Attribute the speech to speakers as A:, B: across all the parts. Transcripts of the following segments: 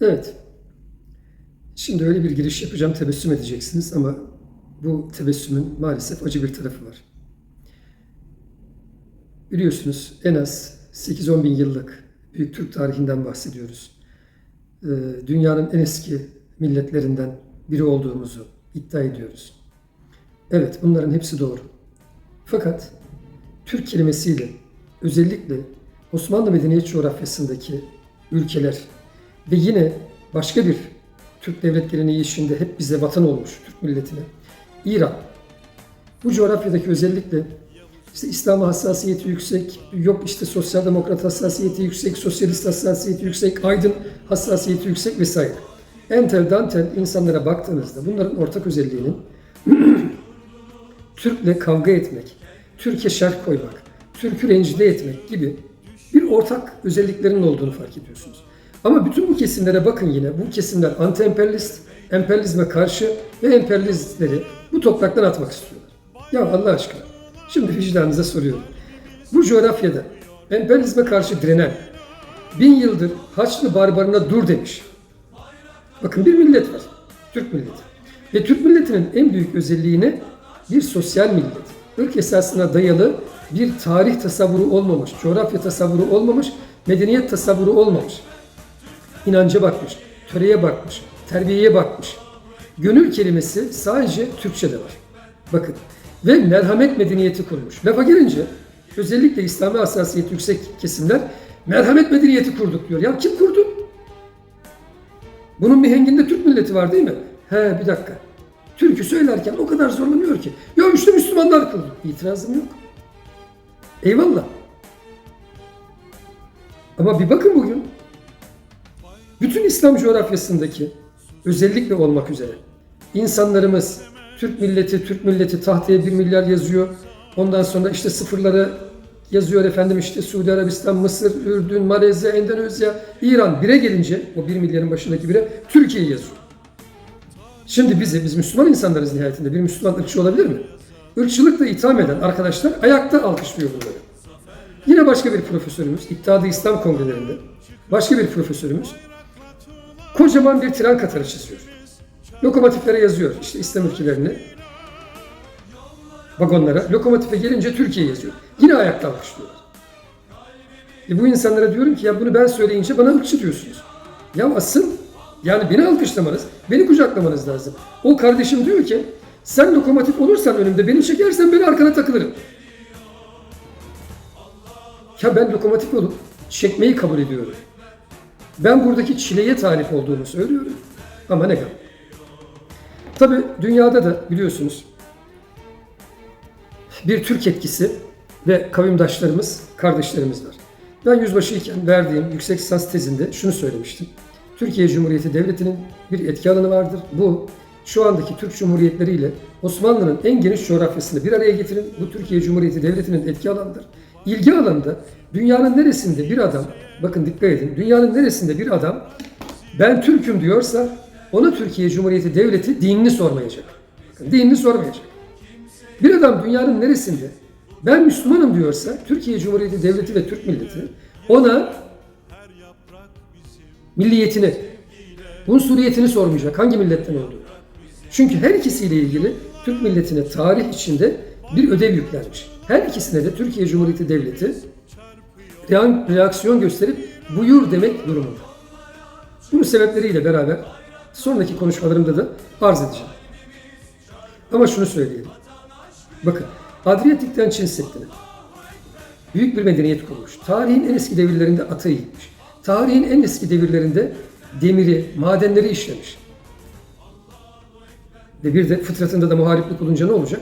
A: Evet. Şimdi öyle bir giriş yapacağım, tebessüm edeceksiniz ama bu tebessümün maalesef acı bir tarafı var. Biliyorsunuz en az 8-10 bin yıllık büyük Türk tarihinden bahsediyoruz. Ee, Dünyanın en eski milletlerinden biri olduğumuzu iddia ediyoruz. Evet bunların hepsi doğru. Fakat Türk kelimesiyle özellikle Osmanlı medeniyet coğrafyasındaki ülkeler ve yine başka bir Türk devlet geleneği içinde hep bize vatan olmuş Türk milletine. İran. Bu coğrafyadaki özellikle işte İslam'a hassasiyeti yüksek, yok işte sosyal demokrat hassasiyeti yüksek, sosyalist hassasiyeti yüksek, aydın hassasiyeti yüksek vesaire. Entel dantel insanlara baktığınızda bunların ortak özelliğinin Türk'le kavga etmek, Türkiye şerh koymak, Türk'ü rencide etmek gibi bir ortak özelliklerinin olduğunu fark ediyorsunuz. Ama bütün bu kesimlere bakın yine. Bu kesimler anti-emperyalist, emperyalizme karşı ve emperyalistleri bu topraktan atmak istiyorlar. Ya Allah aşkına. Şimdi vicdanınıza soruyorum. Bu coğrafyada emperyalizme karşı direnen, bin yıldır Haçlı barbarına dur demiş. Bakın bir millet var. Türk milleti. Ve Türk milletinin en büyük özelliğini bir sosyal millet. Irk esasına dayalı bir tarih tasavvuru olmamış, coğrafya tasavvuru olmamış, medeniyet tasavvuru olmamış. İnanca bakmış, töreye bakmış, terbiyeye bakmış. Gönül kelimesi sadece Türkçe'de var. Bakın. Ve merhamet medeniyeti kurmuş. Lafa gelince özellikle İslami hassasiyet yüksek kesimler merhamet medeniyeti kurduk diyor. Ya kim kurdu? Bunun mihenginde Türk milleti var değil mi? He bir dakika. Türk'ü söylerken o kadar zorlanıyor ki. Ya işte Müslümanlar kurdu. İtirazım yok. Eyvallah. Ama bir bakın bugün. Bütün İslam coğrafyasındaki özellikle olmak üzere insanlarımız Türk milleti, Türk milleti tahtaya bir milyar yazıyor. Ondan sonra işte sıfırları yazıyor efendim işte Suudi Arabistan, Mısır, Ürdün, Malezya, Endonezya, İran bire gelince o bir milyarın başındaki bire Türkiye yazıyor. Şimdi bizi, biz Müslüman insanlarız nihayetinde. Bir Müslüman ırkçı olabilir mi? Irkçılıkla itham eden arkadaşlar ayakta alkışlıyor bunları. Yine başka bir profesörümüz, İttihat-ı İslam kongrelerinde, başka bir profesörümüz kocaman bir tren katarı çiziyor. Lokomotiflere yazıyor işte İslam ülkelerini, vagonlara. Lokomotife gelince Türkiye yazıyor. Yine ayakta alkışlıyorlar. E bu insanlara diyorum ki ya bunu ben söyleyince bana ırkçı diyorsunuz. Ya asıl yani beni alkışlamanız, beni kucaklamanız lazım. O kardeşim diyor ki sen lokomotif olursan önümde beni çekersen ben arkana takılırım. Ya ben lokomotif olup çekmeyi kabul ediyorum. Ben buradaki çileye talip olduğumu söylüyorum. Ama ne kadar. Tabi dünyada da biliyorsunuz bir Türk etkisi ve kavimdaşlarımız, kardeşlerimiz var. Ben yüzbaşıyken verdiğim yüksek lisans tezinde şunu söylemiştim. Türkiye Cumhuriyeti Devleti'nin bir etki alanı vardır. Bu şu andaki Türk Cumhuriyetleri ile Osmanlı'nın en geniş coğrafyasını bir araya getirin. Bu Türkiye Cumhuriyeti Devleti'nin etki alanıdır. İlgi alanında dünyanın neresinde bir adam, bakın dikkat edin, dünyanın neresinde bir adam ben Türk'üm diyorsa ona Türkiye Cumhuriyeti Devleti dinini sormayacak. Bakın, dinini sormayacak. Bir adam dünyanın neresinde ben Müslümanım diyorsa Türkiye Cumhuriyeti Devleti ve Türk milleti ona milliyetini, unsuriyetini sormayacak. Hangi milletten olduğu. Çünkü her ikisiyle ilgili Türk milletine tarih içinde bir ödev yüklenmiş. Her ikisine de Türkiye Cumhuriyeti Devleti reaksiyon gösterip buyur demek durumunda. Bunun sebepleriyle beraber sonraki konuşmalarımda da arz edeceğim. Ama şunu söyleyelim. Bakın, Adriyatik'ten Çin Seddi'ne büyük bir medeniyet kurmuş. Tarihin en eski devirlerinde atı gitmiş. Tarihin en eski devirlerinde demiri, madenleri işlemiş. Ve bir de fıtratında da muhariplik olunca ne olacak?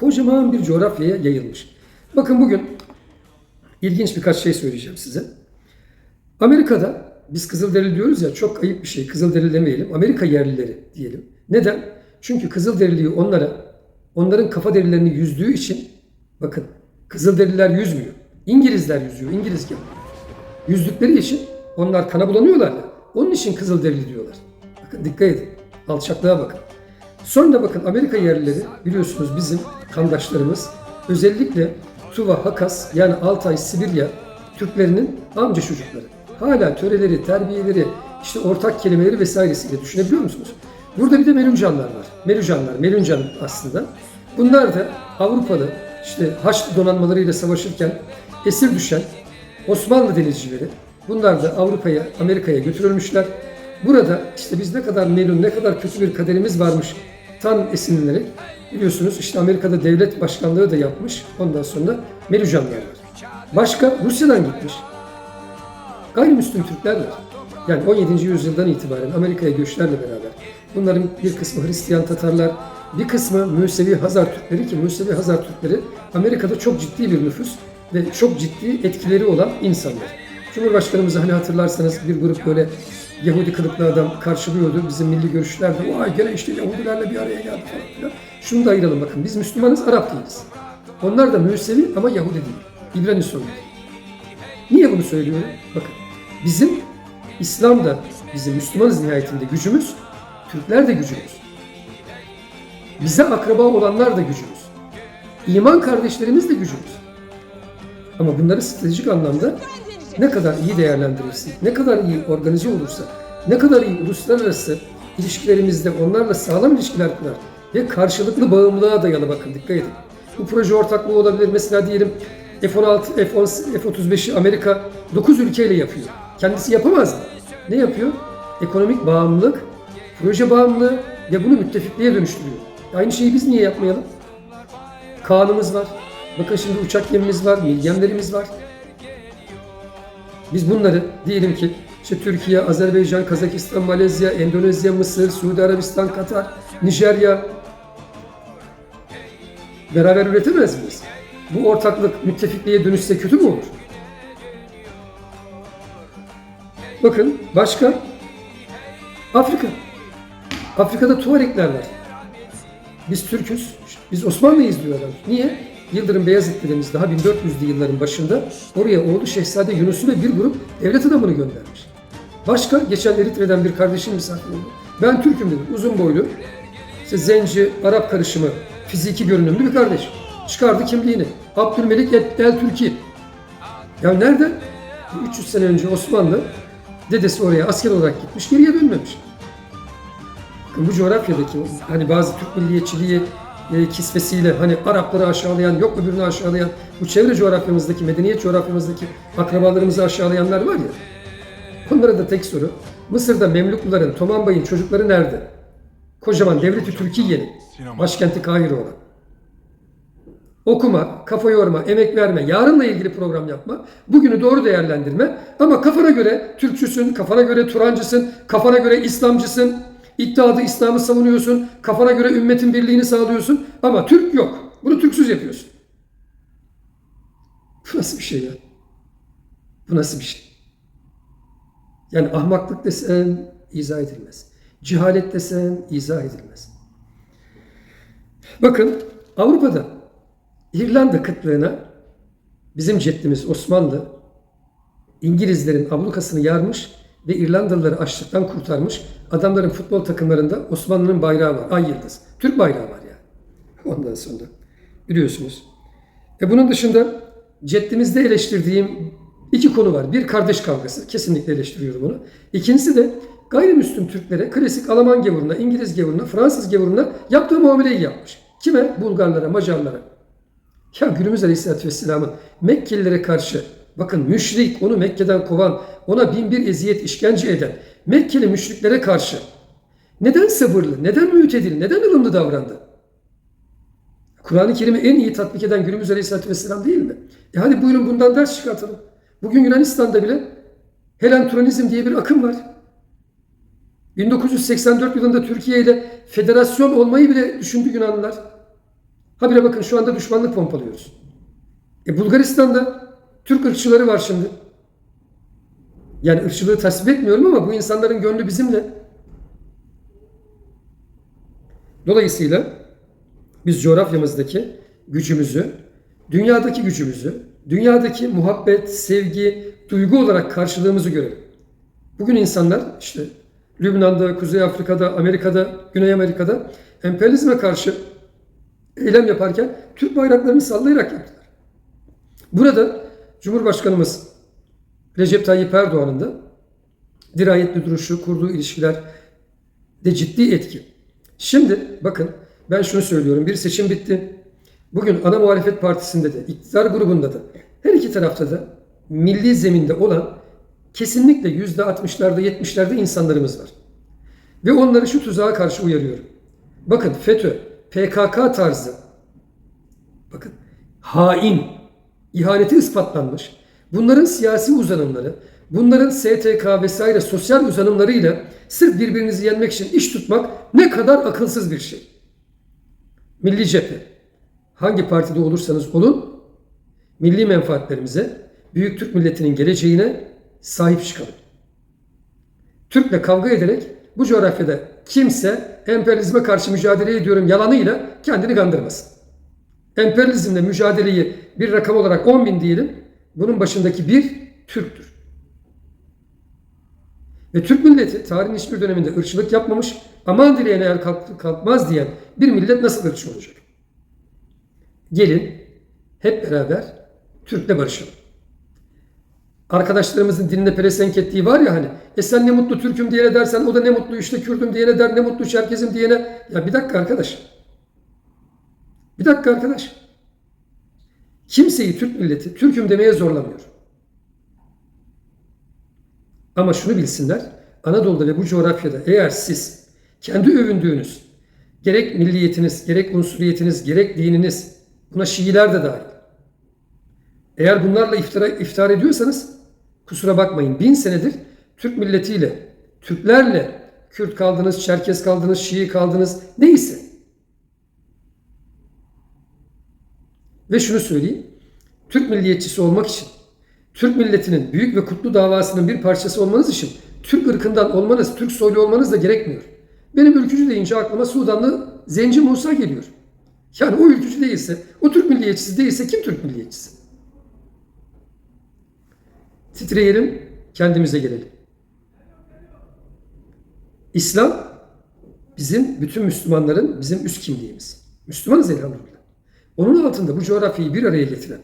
A: Kocaman bir coğrafyaya yayılmış. Bakın bugün ilginç birkaç şey söyleyeceğim size. Amerika'da biz Kızılderili diyoruz ya çok ayıp bir şey. Kızılderili demeyelim. Amerika yerlileri diyelim. Neden? Çünkü Kızılderiliği onlara onların kafa derilerini yüzdüğü için bakın Kızılderililer yüzmüyor. İngilizler yüzüyor. İngiliz gibi. Yüzdükleri için onlar kana bulanıyorlar ya. Onun için Kızılderili diyorlar. Bakın dikkat edin. Alçaklığa bakın. Sonra bakın Amerika yerlileri biliyorsunuz bizim kandaşlarımız özellikle Tuva, Hakas yani Altay, Sibirya Türklerinin amca çocukları. Hala töreleri, terbiyeleri, işte ortak kelimeleri vesairesiyle düşünebiliyor musunuz? Burada bir de Meluncanlar var. Meluncanlar, Meluncan aslında. Bunlar da Avrupalı işte Haçlı donanmalarıyla savaşırken esir düşen Osmanlı denizcileri. Bunlar da Avrupa'ya, Amerika'ya götürülmüşler. Burada işte biz ne kadar melun, ne kadar kötü bir kaderimiz varmış tan esinlenerek biliyorsunuz işte Amerika'da devlet başkanlığı da yapmış. Ondan sonra Meluncanlar var. Başka Rusya'dan gitmiş. Gayrimüslim Türkler var. Yani 17. yüzyıldan itibaren Amerika'ya göçlerle beraber bunların bir kısmı Hristiyan Tatarlar, bir kısmı Musevi Hazar Türkleri ki Musevi Hazar Türkleri Amerika'da çok ciddi bir nüfus ve çok ciddi etkileri olan insanlar. Cumhurbaşkanımızı hani hatırlarsanız bir grup böyle Yahudi kılıklı adam karşılıyordu. Bizim milli görüşlerde vay gene işte Yahudilerle bir araya geldi falan filan. Şunu da ayıralım bakın biz Müslümanız Arap değiliz. Onlar da Musevi ama Yahudi değil. İbrani soylu. Niye bunu söylüyorum? Bakın bizim İslam'da bizim Müslümanız nihayetinde gücümüz, Türkler de gücümüz. Bize akraba olanlar da gücümüz. İman kardeşlerimiz de gücümüz. Ama bunları stratejik anlamda ne kadar iyi değerlendirirsin, ne kadar iyi organize olursa, ne kadar iyi uluslararası ilişkilerimizde onlarla sağlam ilişkiler kurar ve karşılıklı bağımlılığa dayalı bakın dikkat edin. Bu proje ortaklığı olabilir. Mesela diyelim F-16, F-10, F-35'i Amerika 9 ülkeyle yapıyor. Kendisi yapamaz mı? Ne yapıyor? Ekonomik bağımlılık, proje bağımlılığı ve bunu müttefikliğe dönüştürüyor. Aynı şeyi biz niye yapmayalım? Kaan'ımız var. Bakın şimdi uçak gemimiz var, milgemlerimiz var. Biz bunları diyelim ki işte Türkiye, Azerbaycan, Kazakistan, Malezya, Endonezya, Mısır, Suudi Arabistan, Katar, Nijerya beraber üretemez miyiz? Bu ortaklık müttefikliğe dönüşse kötü mü olur? Bakın başka Afrika. Afrika'da Tuarekler var. Biz Türk'üz, biz Osmanlıyız diyorlar. Niye? Yıldırım Beyazıt dedemiz daha 1400'lü yılların başında oraya oğlu Şehzade Yunus'u ve bir grup devlet adamını göndermiş. Başka, geçen Eritre'den bir kardeşim misafir oldu. Ben Türk'üm dedi, uzun boylu, işte zenci, Arap karışımı, fiziki görünümlü bir kardeş. Çıkardı kimliğini. Abdülmelik El Türki. Ya nerede? 300 sene önce Osmanlı dedesi oraya asker olarak gitmiş, geriye dönmemiş. Bu coğrafyadaki hani bazı Türk milliyetçiliği e, kisvesiyle hani Arapları aşağılayan, yok öbürünü aşağılayan, bu çevre coğrafyamızdaki, medeniyet coğrafyamızdaki akrabalarımızı aşağılayanlar var ya. Onlara da tek soru. Mısır'da Memlukluların, Toman Bay'ın çocukları nerede? Kocaman devleti Türkiye'nin, başkenti Kahire olan. Okuma, kafa yorma, emek verme, yarınla ilgili program yapma, bugünü doğru değerlendirme ama kafana göre Türkçüsün, kafana göre Turancısın, kafana göre İslamcısın, iddiadı İslam'ı savunuyorsun, kafana göre ümmetin birliğini sağlıyorsun ama Türk yok. Bunu Türksüz yapıyorsun. Bu nasıl bir şey ya? Bu nasıl bir şey? Yani ahmaklık desem izah edilmez. Cehalet desem izah edilmez. Bakın Avrupa'da İrlanda kıtlığına bizim ceddimiz Osmanlı İngilizlerin ablukasını yarmış ve İrlandalıları açlıktan kurtarmış. Adamların futbol takımlarında Osmanlı'nın bayrağı var. Ay yıldız. Türk bayrağı var yani. Ondan sonra biliyorsunuz. E bunun dışında ceddimizde eleştirdiğim iki konu var. Bir kardeş kavgası. Kesinlikle eleştiriyorum onu. İkincisi de gayrimüslim Türklere klasik Alman gavuruna, İngiliz gavuruna, Fransız gavuruna yaptığı muameleyi yapmış. Kime? Bulgarlara, Macarlara. Ya günümüz Aleyhisselatü Vesselam'ın Mekkelilere karşı bakın müşrik onu Mekke'den kovan, ona bin bir eziyet işkence eden Mekkeli müşriklere karşı neden sabırlı, neden mütedil, neden ılımlı davrandı? Kur'an-ı Kerim'i en iyi tatbik eden günümüz Aleyhisselatü Vesselam değil mi? E hadi buyurun bundan ders çıkartalım. Bugün Yunanistan'da bile Helen Turanizm diye bir akım var. 1984 yılında Türkiye ile federasyon olmayı bile düşündü Yunanlılar. Habire bakın şu anda düşmanlık pompalıyoruz. E Bulgaristan'da Türk ırkçıları var şimdi. Yani ırkçılığı tasvip etmiyorum ama bu insanların gönlü bizimle. Dolayısıyla biz coğrafyamızdaki gücümüzü, dünyadaki gücümüzü, dünyadaki muhabbet, sevgi, duygu olarak karşılığımızı görelim. Bugün insanlar işte Lübnan'da, Kuzey Afrika'da, Amerika'da, Güney Amerika'da emperyalizme karşı eylem yaparken Türk bayraklarını sallayarak yaptılar. Burada Cumhurbaşkanımız Recep Tayyip Erdoğan'ın da dirayetli duruşu, kurduğu ilişkiler de ciddi etki. Şimdi bakın ben şunu söylüyorum. Bir seçim bitti. Bugün ana muhalefet partisinde de, iktidar grubunda da, her iki tarafta da milli zeminde olan kesinlikle yüzde 60'larda, 70'lerde insanlarımız var. Ve onları şu tuzağa karşı uyarıyorum. Bakın FETÖ, PKK tarzı, bakın hain, ihaneti ispatlanmış. Bunların siyasi uzanımları, bunların STK vesaire sosyal uzanımlarıyla sırf birbirinizi yenmek için iş tutmak ne kadar akılsız bir şey. Milli cephe, hangi partide olursanız olun, milli menfaatlerimize, büyük Türk milletinin geleceğine sahip çıkalım. Türk'le kavga ederek bu coğrafyada kimse emperyalizme karşı mücadele ediyorum yalanıyla kendini kandırmasın. Emperyalizmle mücadeleyi bir rakam olarak 10 bin diyelim. Bunun başındaki bir Türktür. Ve Türk milleti tarihin hiçbir döneminde ırkçılık yapmamış, aman dileyen eğer kalk- kalkmaz diyen bir millet nasıl ırkçı olacak? Gelin hep beraber Türk'le barışalım. Arkadaşlarımızın diline pelesenk ettiği var ya hani e sen ne mutlu Türk'üm diyene dersen o da ne mutlu işte Kürd'üm diyene der ne mutlu Çerkez'im diyene ya bir dakika arkadaş. Bir dakika arkadaş. Kimseyi Türk milleti Türk'üm demeye zorlamıyor. Ama şunu bilsinler. Anadolu'da ve bu coğrafyada eğer siz kendi övündüğünüz gerek milliyetiniz, gerek unsuriyetiniz, gerek dininiz buna Şiiler de dahil. Eğer bunlarla iftira, iftihar ediyorsanız kusura bakmayın. Bin senedir Türk milletiyle, Türklerle Kürt kaldınız, Çerkez kaldınız, Şii kaldınız neyse. Ve şunu söyleyeyim. Türk milliyetçisi olmak için, Türk milletinin büyük ve kutlu davasının bir parçası olmanız için Türk ırkından olmanız, Türk soylu olmanız da gerekmiyor. Benim ülkücü deyince aklıma Sudanlı Zenci Musa geliyor. Yani o ülkücü değilse, o Türk milliyetçisi değilse kim Türk milliyetçisi? Titreyelim, kendimize gelelim. İslam bizim bütün Müslümanların bizim üst kimliğimiz. Müslümanız elhamdülillah. Onun altında bu coğrafyayı bir araya getiren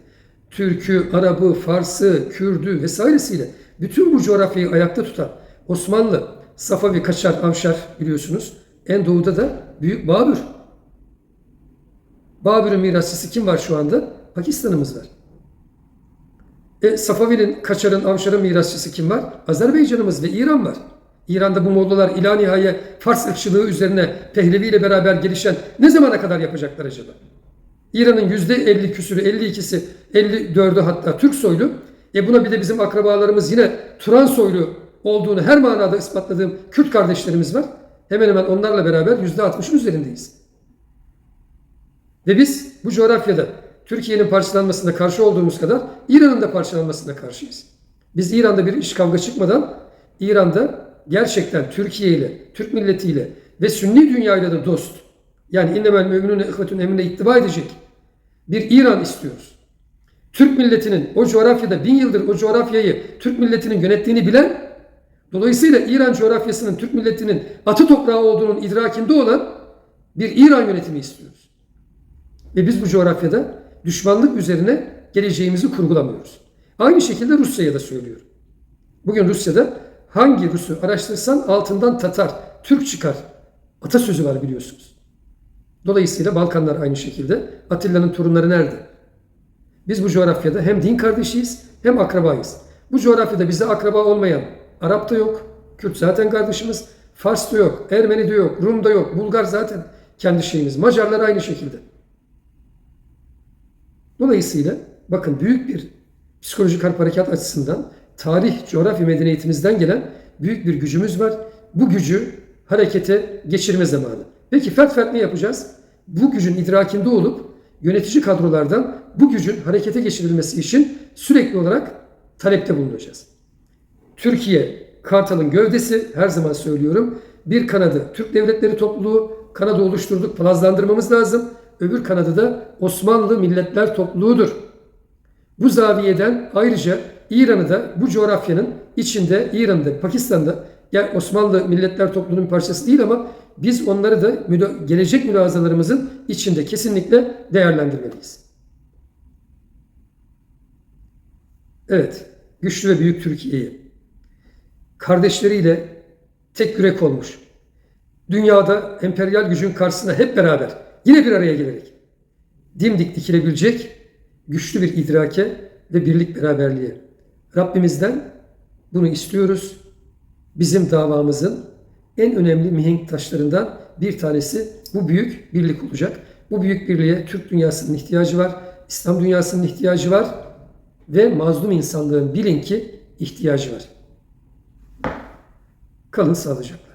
A: Türk'ü, Arap'ı, Fars'ı, Kürd'ü vesairesiyle bütün bu coğrafyayı ayakta tutan Osmanlı, Safavi, Kaçar, Avşar biliyorsunuz. En doğuda da Büyük Babür. Babür'ün mirasçısı kim var şu anda? Pakistan'ımız var. E, Safavi'nin, Kaçar'ın, Avşar'ın mirasçısı kim var? Azerbaycan'ımız ve İran var. İran'da bu Mollalar ila nihaye Fars ırkçılığı üzerine Pehlevi ile beraber gelişen ne zamana kadar yapacaklar acaba? İran'ın %50 küsürü, 52'si, 54'ü hatta Türk soylu. E buna bir de bizim akrabalarımız yine Turan soylu olduğunu her manada ispatladığım Kürt kardeşlerimiz var. Hemen hemen onlarla beraber %60'ın üzerindeyiz. Ve biz bu coğrafyada Türkiye'nin parçalanmasına karşı olduğumuz kadar İran'ın da parçalanmasına karşıyız. Biz İran'da bir iş kavga çıkmadan İran'da gerçekten Türkiye ile, Türk milletiyle ve Sünni dünyayla da dost. Yani innemel müminune ihvetun emrine ittiba edecek bir İran istiyoruz. Türk milletinin o coğrafyada bin yıldır o coğrafyayı Türk milletinin yönettiğini bilen, dolayısıyla İran coğrafyasının Türk milletinin atı toprağı olduğunun idrakinde olan bir İran yönetimi istiyoruz. Ve biz bu coğrafyada düşmanlık üzerine geleceğimizi kurgulamıyoruz. Aynı şekilde Rusya'ya da söylüyorum. Bugün Rusya'da hangi Rus'u araştırsan altından Tatar, Türk çıkar. Atasözü var biliyorsunuz. Dolayısıyla Balkanlar aynı şekilde. Atilla'nın torunları nerede? Biz bu coğrafyada hem din kardeşiyiz hem akrabayız. Bu coğrafyada bize akraba olmayan Arap da yok, Kürt zaten kardeşimiz, Fars da yok, Ermeni de yok, Rum da yok, Bulgar zaten kendi şeyimiz. Macarlar aynı şekilde. Dolayısıyla bakın büyük bir psikolojik harp harekat açısından tarih, coğrafya medeniyetimizden gelen büyük bir gücümüz var. Bu gücü harekete geçirme zamanı. Peki fert fert ne yapacağız? Bu gücün idrakinde olup yönetici kadrolardan bu gücün harekete geçirilmesi için sürekli olarak talepte bulunacağız. Türkiye Kartal'ın gövdesi her zaman söylüyorum. Bir kanadı Türk Devletleri Topluluğu kanadı oluşturduk, plazlandırmamız lazım. Öbür kanadı da Osmanlı Milletler Topluluğu'dur. Bu zaviyeden ayrıca İran'ı da bu coğrafyanın içinde, İran'da, Pakistan'da yani Osmanlı Milletler Topluluğu'nun parçası değil ama biz onları da müla- gelecek mülazalarımızın içinde kesinlikle değerlendirmeliyiz. Evet, güçlü ve büyük Türkiye'yi kardeşleriyle tek yürek olmuş. Dünyada emperyal gücün karşısında hep beraber yine bir araya gelerek dimdik dikilebilecek güçlü bir idrake ve birlik beraberliğe. Rabbimizden bunu istiyoruz. Bizim davamızın en önemli mihenk taşlarından bir tanesi bu büyük birlik olacak. Bu büyük birliğe Türk dünyasının ihtiyacı var, İslam dünyasının ihtiyacı var ve mazlum insanlığın bilin ki ihtiyacı var. Kalın sağlıcakla.